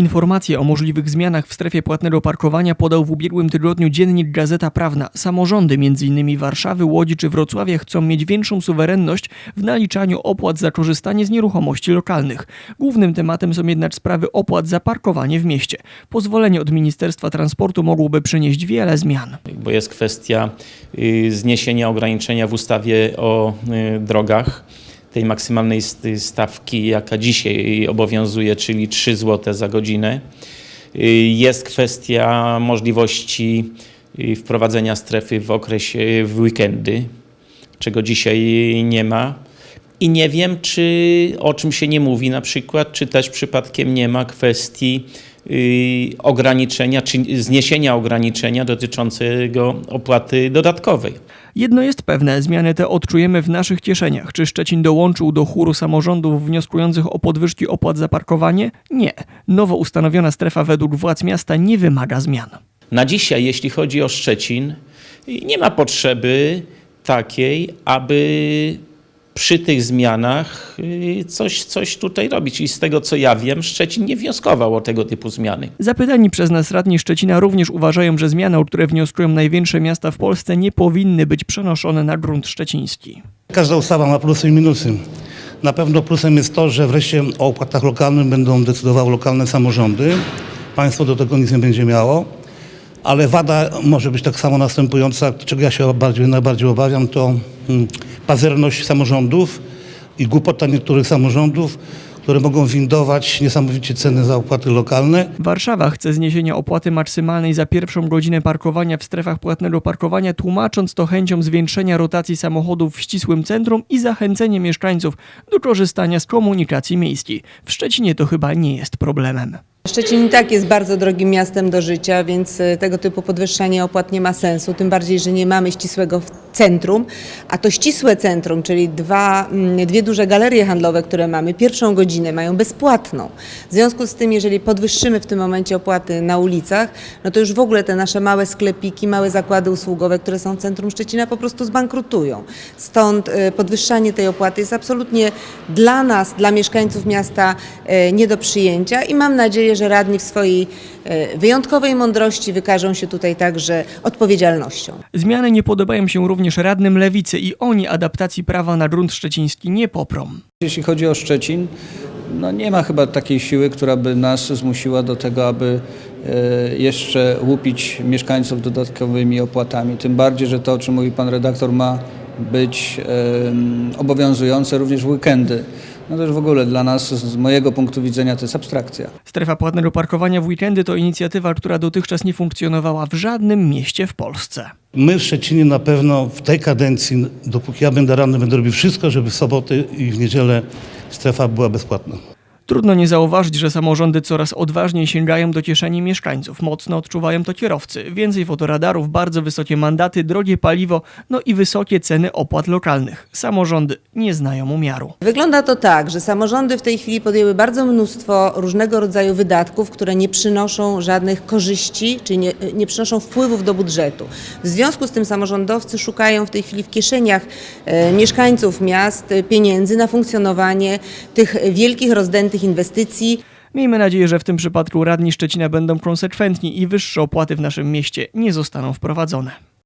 Informacje o możliwych zmianach w strefie płatnego parkowania podał w ubiegłym tygodniu dziennik Gazeta Prawna. Samorządy m.in. Warszawy, Łodzi czy Wrocławia chcą mieć większą suwerenność w naliczaniu opłat za korzystanie z nieruchomości lokalnych. Głównym tematem są jednak sprawy opłat za parkowanie w mieście. Pozwolenie od Ministerstwa Transportu mogłoby przynieść wiele zmian. bo jest kwestia y, zniesienia ograniczenia w ustawie o y, drogach, tej maksymalnej st- stawki, jaka dzisiaj obowiązuje, czyli 3 zł za godzinę. Y, Jest kwestia możliwości y, wprowadzenia strefy w okresie, w weekendy, czego dzisiaj nie ma. I nie wiem, czy o czym się nie mówi na przykład, czy też przypadkiem nie ma kwestii ograniczenia, czy zniesienia ograniczenia dotyczącego opłaty dodatkowej. Jedno jest pewne, zmiany te odczujemy w naszych kieszeniach. Czy Szczecin dołączył do chóru samorządów wnioskujących o podwyżki opłat za parkowanie? Nie. Nowo ustanowiona strefa według władz miasta nie wymaga zmian. Na dzisiaj, jeśli chodzi o Szczecin, nie ma potrzeby takiej, aby przy tych zmianach y, coś, coś tutaj robić. I z tego co ja wiem, Szczecin nie wnioskował o tego typu zmiany. Zapytani przez nas radni Szczecina również uważają, że zmiany, o które wnioskują największe miasta w Polsce, nie powinny być przenoszone na grunt szczeciński. Każda ustawa ma plusy i minusy. Na pewno plusem jest to, że wreszcie o opłatach lokalnych będą decydowały lokalne samorządy. Państwo do tego nic nie będzie miało. Ale wada może być tak samo następująca, czego ja się bardziej, najbardziej obawiam, to hmm, pazerność samorządów i głupota niektórych samorządów, które mogą windować niesamowicie ceny za opłaty lokalne. Warszawa chce zniesienia opłaty maksymalnej za pierwszą godzinę parkowania w strefach płatnego parkowania, tłumacząc to chęcią zwiększenia rotacji samochodów w ścisłym centrum i zachęcenie mieszkańców do korzystania z komunikacji miejskiej. W Szczecinie to chyba nie jest problemem. Szczecin i tak jest bardzo drogim miastem do życia, więc y, tego typu podwyższanie opłat nie ma sensu, tym bardziej, że nie mamy ścisłego centrum, a to ścisłe centrum, czyli dwa, mm, dwie duże galerie handlowe, które mamy, pierwszą godzinę mają bezpłatną. W związku z tym, jeżeli podwyższymy w tym momencie opłaty na ulicach, no to już w ogóle te nasze małe sklepiki, małe zakłady usługowe, które są w centrum Szczecina po prostu zbankrutują. Stąd y, podwyższanie tej opłaty jest absolutnie dla nas, dla mieszkańców miasta y, nie do przyjęcia i mam nadzieję, że radni w swojej y, wyjątkowej mądrości wykażą się tutaj także odpowiedzialnością. Zmiany nie podobają się również radnym lewicy i oni adaptacji prawa na grunt szczeciński nie poprą. Jeśli chodzi o Szczecin, no nie ma chyba takiej siły, która by nas zmusiła do tego, aby e, jeszcze łupić mieszkańców dodatkowymi opłatami. Tym bardziej, że to, o czym mówi pan redaktor, ma być obowiązujące również w weekendy. No to już w ogóle dla nas, z mojego punktu widzenia, to jest abstrakcja. Strefa płatnego parkowania w weekendy to inicjatywa, która dotychczas nie funkcjonowała w żadnym mieście w Polsce. My w Szczecinie na pewno w tej kadencji, dopóki ja będę radny, będę robił wszystko, żeby w soboty i w niedzielę strefa była bezpłatna. Trudno nie zauważyć, że samorządy coraz odważniej sięgają do kieszeni mieszkańców. Mocno odczuwają to kierowcy. Więcej fotoradarów, bardzo wysokie mandaty, drogie paliwo, no i wysokie ceny opłat lokalnych. Samorządy nie znają umiaru. Wygląda to tak, że samorządy w tej chwili podjęły bardzo mnóstwo różnego rodzaju wydatków, które nie przynoszą żadnych korzyści, czy nie, nie przynoszą wpływów do budżetu. W związku z tym samorządowcy szukają w tej chwili w kieszeniach e, mieszkańców miast e, pieniędzy na funkcjonowanie tych wielkich, rozdętych inwestycji. Miejmy nadzieję, że w tym przypadku radni Szczecina będą konsekwentni i wyższe opłaty w naszym mieście nie zostaną wprowadzone.